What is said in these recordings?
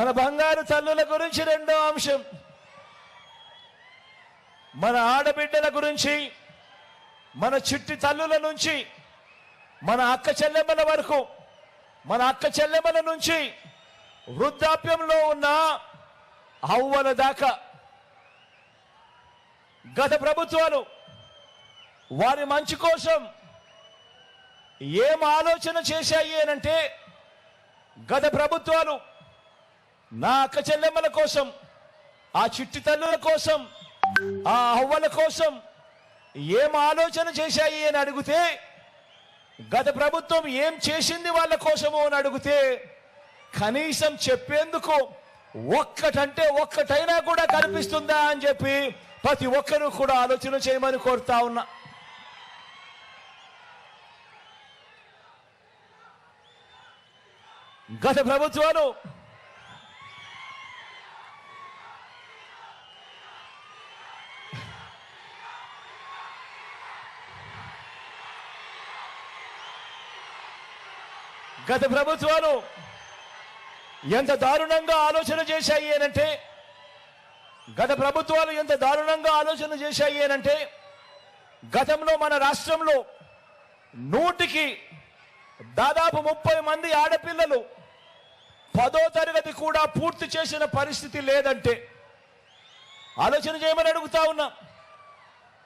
మన బంగారు తల్లుల గురించి రెండో అంశం. మన ఆడబిడ్డల గురించి మన చిట్టి తల్లుల నుంచి మన అక్క చెల్లెమ్మల వరకు మన అక్క చెల్లెమ్మల నుంచి వృద్ధాప్యంలో ఉన్న అవ్వల దాకా గత ప్రభుత్వాలు వారి మంచి కోసం ఏం ఆలోచన చేశాయి అనంటే గత ప్రభుత్వాలు నా అక్క చెల్లెమ్మల కోసం ఆ చిట్టి తల్లుల కోసం ఆ అవ్వల కోసం ఏం ఆలోచన చేశాయి అని అడిగితే గత ప్రభుత్వం ఏం చేసింది వాళ్ళ కోసము అని అడిగితే కనీసం చెప్పేందుకు ఒక్కటంటే ఒక్కటైనా కూడా కనిపిస్తుందా అని చెప్పి ప్రతి ఒక్కరూ కూడా ఆలోచన చేయమని కోరుతా ఉన్నా. గత ప్రభుత్వాలు గత ప్రభుత్వాలు ఎంత దారుణంగా ఆలోచన చేశాయి అనంటే గత ప్రభుత్వాలు ఎంత దారుణంగా ఆలోచన చేశాయి అనంటే గతంలో మన రాష్ట్రంలో నూటికి దాదాపు ముప్పై మంది ఆడపిల్లలు పదో తరగతి కూడా పూర్తి చేసిన పరిస్థితి లేదంటే ఆలోచన చేయమని అడుగుతా ఉన్నా.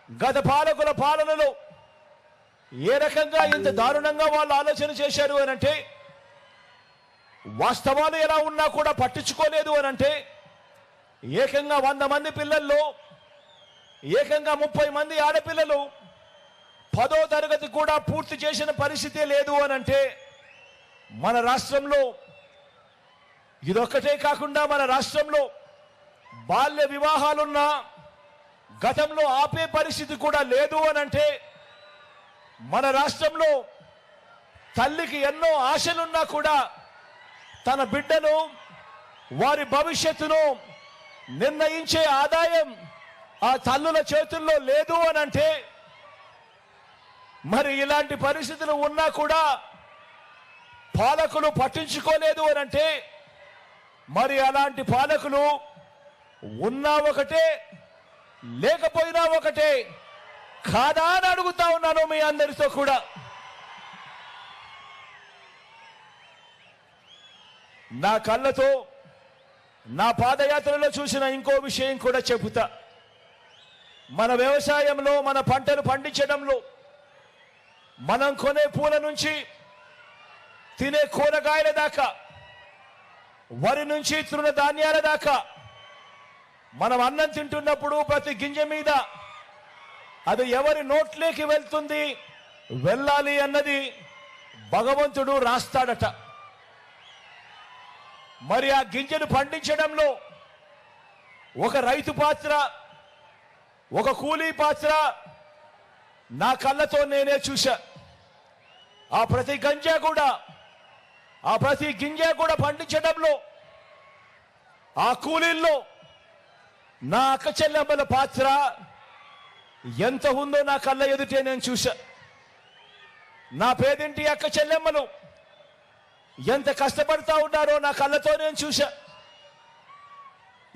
గత పాలకుల పాలనలో ఏ రకంగా ఇంత దారుణంగా వాళ్ళు ఆలోచన చేశారు అని అంటే వాస్తవాలు ఎలా ఉన్నా కూడా పట్టించుకోలేదు అని అంటే ఏకంగా వంద మంది పిల్లల్లో ఏకంగా ముప్పై మంది ఆడపిల్లలు పదో తరగతి కూడా పూర్తి చేసిన పరిస్థితి లేదు అని అంటే మన రాష్ట్రంలో ఇదొక్కటే కాకుండా మన రాష్ట్రంలో బాల్య వివాహాలున్నా గతంలో ఆపే పరిస్థితి కూడా లేదు అని అంటే మన రాష్ట్రంలో తల్లికి ఎన్నో ఆశలున్నా కూడా తన బిడ్డను వారి భవిష్యత్తును నిర్ణయించే ఆదాయం ఆ తల్లుల చేతుల్లో లేదు అని అంటే మరి ఇలాంటి పరిస్థితులు ఉన్నా కూడా పాలకులు పట్టించుకోలేదు అని అంటే మరి అలాంటి పాలకులు ఉన్నా ఒకటే లేకపోయినా ఒకటే కాదా అని అడుగుతా ఉన్నాను మీ అందరితో కూడా. నా కళ్ళతో నా పాదయాత్రలో చూసిన ఇంకో విషయం కూడా చెబుతా. మన వ్యవసాయంలో మన పంటలు పండించడంలో మనం కొనే పూల నుంచి తినే కూరగాయల దాకా వరి నుంచి తృణ ధాన్యాల దాకా మనం అన్నం తింటున్నప్పుడు ప్రతి గింజ మీద అది ఎవరి నోట్లోకి వెళ్తుంది వెళ్ళాలి అన్నది భగవంతుడు రాస్తాడట. మరి ఆ గింజను పండించడంలో ఒక రైతు పాత్ర ఒక కూలీ పాత్ర నా కళ్ళతో నేనే చూశా. ఆ ప్రతి గంజ కూడా ఆ ప్రతి గింజ కూడా పండించడంలో ఆ కూలీల్లో నా అక్క చెల్లెమ్మల పాత్ర ఎంత ఉందో నా కళ్ళ ఎదుటే నేను చూశా. నా పేదింటి అక్క చెల్లెమ్మలు? ఎంత కష్టపడతా ఉన్నారో నా కళ్ళతో నేను చూశా.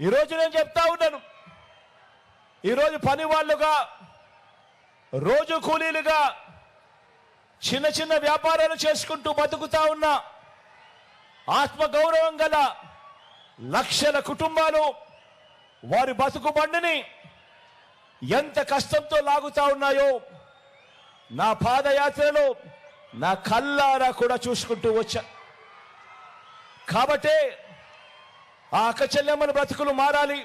ఈరోజు నేను చెప్తా ఉన్నాను. ఈరోజు పని వాళ్ళుగా రోజు కూలీలుగా చిన్న చిన్న వ్యాపారాలు చేసుకుంటూ బతుకుతా ఉన్న ఆత్మ గౌరవం గల లక్షల కుటుంబాలు వారి బతుకు బండిని ఎంత కష్టంతో లాగుతా ఉన్నాయో నా పాదయాత్రలో నా కల్లారా కూడా చూసుకుంటూ వచ్చా. కాబట్టే ఆ అక్కచెల్లెమ్మల బ్రతుకులు మారాలి.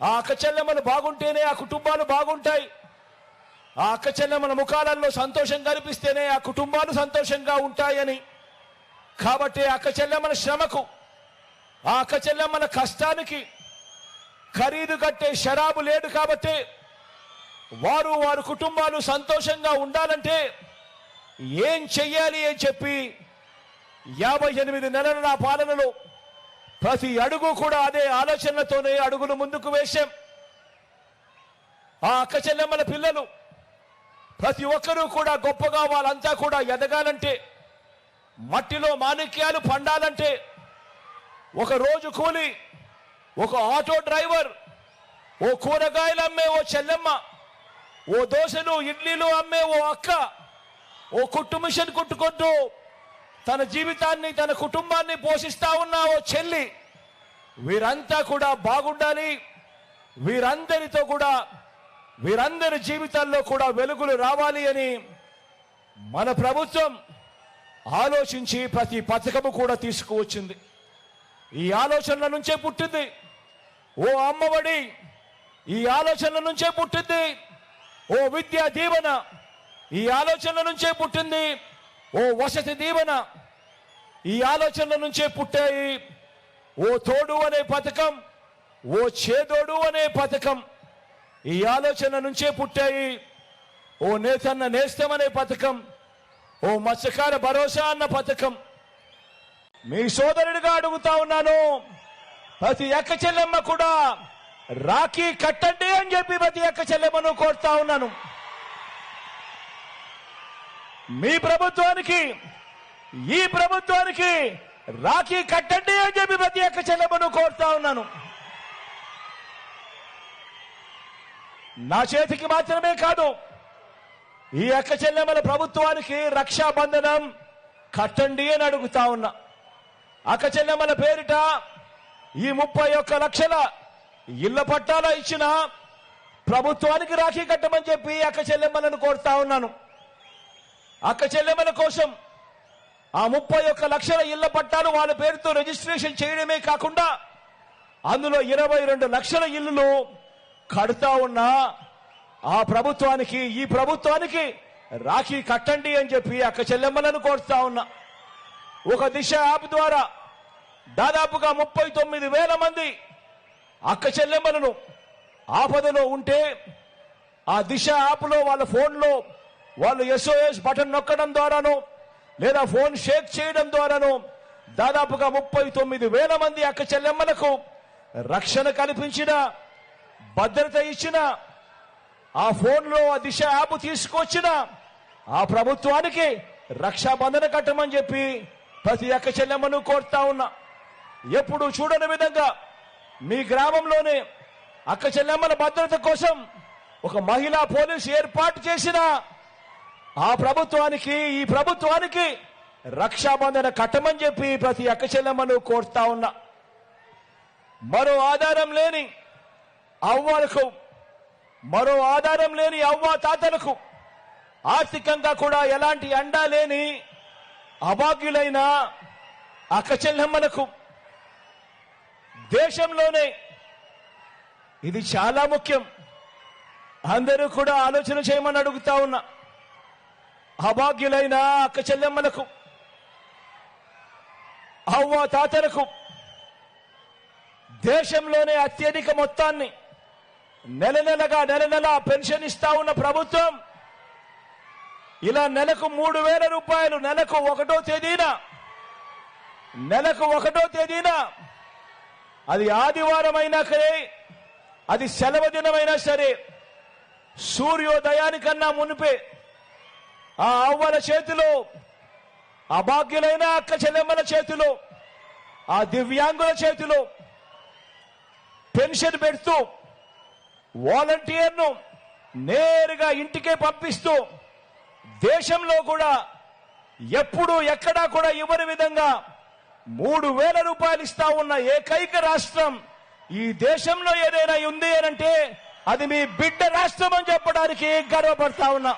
ఆ అక్కచెల్లెమ్మలు బాగుంటేనే ఆ కుటుంబాలు బాగుంటాయి. ఆ అక్కచెల్లెమ్మల ముఖాలలో సంతోషం కనిపిస్తేనే ఆ కుటుంబాలు సంతోషంగా ఉంటాయని. కాబట్టి అక్క చెల్లెమ్మల శ్రమకు ఆ అక్క చెల్లెమ్మల కష్టానికి ఖరీదు కట్టే షరాబు లేడు కాబట్టి వారు వారి కుటుంబాలు సంతోషంగా ఉండాలంటే ఏం చెయ్యాలి అని చెప్పి యాభై ఎనిమిది నెలల నా పాలనలో ప్రతి అడుగు కూడా అదే ఆలోచనతోనే అడుగులు ముందుకు వేశాం. ఆ అక్క చెల్లెమ్మల పిల్లలు ప్రతి ఒక్కరూ కూడా గొప్పగా వాళ్ళంతా కూడా ఎదగాలంటే మట్టిలో మాణిక్యాలు పండాలంటే ఒక రోజు కూలి ఒక ఆటో డ్రైవర్ ఓ కూరగాయలు అమ్మే ఓ చెల్లెమ్మ ఓ దోశలు ఇడ్లీలు అమ్మే ఓ అక్క ఓ కుట్టు మిషన్ కుట్టుకుంటూ తన జీవితాన్ని తన కుటుంబాన్ని పోషిస్తా ఉన్న ఓ చెల్లి. వీరంతా కూడా బాగుండాలి. వీరందరితో కూడా వీరందరి జీవితాల్లో కూడా వెలుగులు రావాలి అని మన ప్రభుత్వం ఆలోచించి ప్రతి పథకము కూడా తీసుకువచ్చింది. ఈ ఆలోచనల నుంచే పుట్టింది. ఓ అమ్మఒడి ఈ ఆలోచనల నుంచే పుట్టింది. ఓ విద్యా దీవెన ఈ ఆలోచనల నుంచే పుట్టింది. ఓ వసతి దీవెన. ఈ ఆలోచనల నుంచే పుట్టాయి. ఓ తోడు అనే పథకం ఓ చేదోడు అనే పథకం ఈ ఆలోచన నుంచే పుట్టాయి. ఓ నేతన్న నేస్తం అనే పథకం ఓ మత్స్యకార భరోసా అన్న పథకం. మీ సోదరుడిగా అడుగుతా ఉన్నాను ప్రతి ఎక్క చెల్లెమ్మ కూడా రాఖీ కట్టండి అని చెప్పి ప్రతి ఎక్క చెల్లెమ్మను కోరుతా ఉన్నాను. మీ ప్రభుత్వానికి ఈ ప్రభుత్వానికి రాఖీ కట్టండి అని చెప్పి ప్రతి ఒక్క చెల్లెమ్మను కోరుతా ఉన్నాను. నా చేతికి మాత్రమే కాదు ఈ అక్క చెల్లెమ్మల ప్రభుత్వానికి రక్షాబంధనం కట్టండి అని అడుగుతా ఉన్నా. అక్క చెల్లెమ్మల పేరిట ఈ ముప్పై ఒక్క లక్షల ఇళ్ళ పట్టాల ఇచ్చిన ప్రభుత్వానికి రాఖీ కట్టమని చెప్పి అక్క చెల్లెమ్మలను కోరుతా ఉన్నాను. అక్క చెల్లెమ్మల కోసం ఆ ముప్పై ఒక్క లక్షల ఇళ్ళ పట్టాలు వాళ్ళ పేరుతో రిజిస్ట్రేషన్ చేయడమే కాకుండా అందులో ఇరవై రెండు లక్షల ఇల్లులు కడతా ఉన్నా ఆ ప్రభుత్వానికి ఈ ప్రభుత్వానికి రాఖీ కట్టండి అని చెప్పి అక్క చెల్లెమ్మలను కోరుతా ఉన్నా. ఒక దిశ యాప్ ద్వారా దాదాపుగా ముప్పై తొమ్మిది వేల మంది అక్క చెల్లెమ్మలను ఆపదలో ఉంటే ఆ దిశ యాప్లో వాళ్ళ ఫోన్లో వాళ్ళు ఎస్ఓఎస్ బటన్ నొక్కడం ద్వారాను లేదా ఫోన్ షేక్ చేయడం ద్వారాను దాదాపుగా ముప్పై తొమ్మిది వేల మంది అక్క చెల్లెమ్మలకు రక్షణ కల్పించిన భద్రత ఇచ్చిన ఆ ఫోన్లో ఆ దిశ యాప్ తీసుకొచ్చిన ఆ ప్రభుత్వానికి రక్షాబంధన కట్టమని చెప్పి ప్రతి అక్క చెల్లెమ్మను కోరుతా ఉన్నా. ఎప్పుడు చూడని విధంగా మీ గ్రామంలోనే అక్క చెల్లెమ్మల భద్రత కోసం ఒక మహిళా పోలీస్ ఏర్పాటు చేసిన ఆ ప్రభుత్వానికి ఈ ప్రభుత్వానికి రక్షాబంధన కట్టమని చెప్పి ప్రతి అక్కచెల్లమ్మను కోరుతా ఉన్నా. మరో ఆధారం లేని అవ్వలకు మరో ఆధారం లేని అవ్వ తాతలకు ఆర్థికంగా కూడా ఎలాంటి అండా లేని అభాగ్యులైన అక్కచెల్లమ్మలకు దేశంలోనే ఇది చాలా ముఖ్యం. అందరూ కూడా ఆలోచన చేయమని అడుగుతా ఉన్నా. అభాగ్యులైన అక్క చెల్లెమ్మలకు అవ్వ తాతలకు దేశంలోనే అత్యధిక మొత్తాన్ని నెల నెలగా నెల నెల పెన్షన్ ఇస్తా ఉన్న ప్రభుత్వం ఇలా నెలకు మూడు వేల రూపాయలు నెలకు ఒకటో తేదీన నెలకు ఒకటో తేదీన అది ఆదివారం అయినా సరే అది సెలవు దినమైనా సరే సూర్యోదయానికన్నా మునిపే ఆ అవ్వల చేతిలో అభాగ్యులైన అక్క చెల్లెమ్మల చేతిలో ఆ దివ్యాంగుల చేతిలో పెన్షన్ పెడుతూ వాలంటీర్ను నేరుగా ఇంటికే పంపిస్తూ దేశంలో కూడా ఎప్పుడు ఎక్కడా కూడా ఇవ్వని విధంగా మూడు వేల రూపాయలు ఇస్తా ఉన్న ఏకైక రాష్ట్రం ఈ దేశంలో ఏదైనా ఉంది అనంటే అది మీ బిడ్డ రాష్ట్రం అని చెప్పడానికి గర్వపడతా ఉన్నా.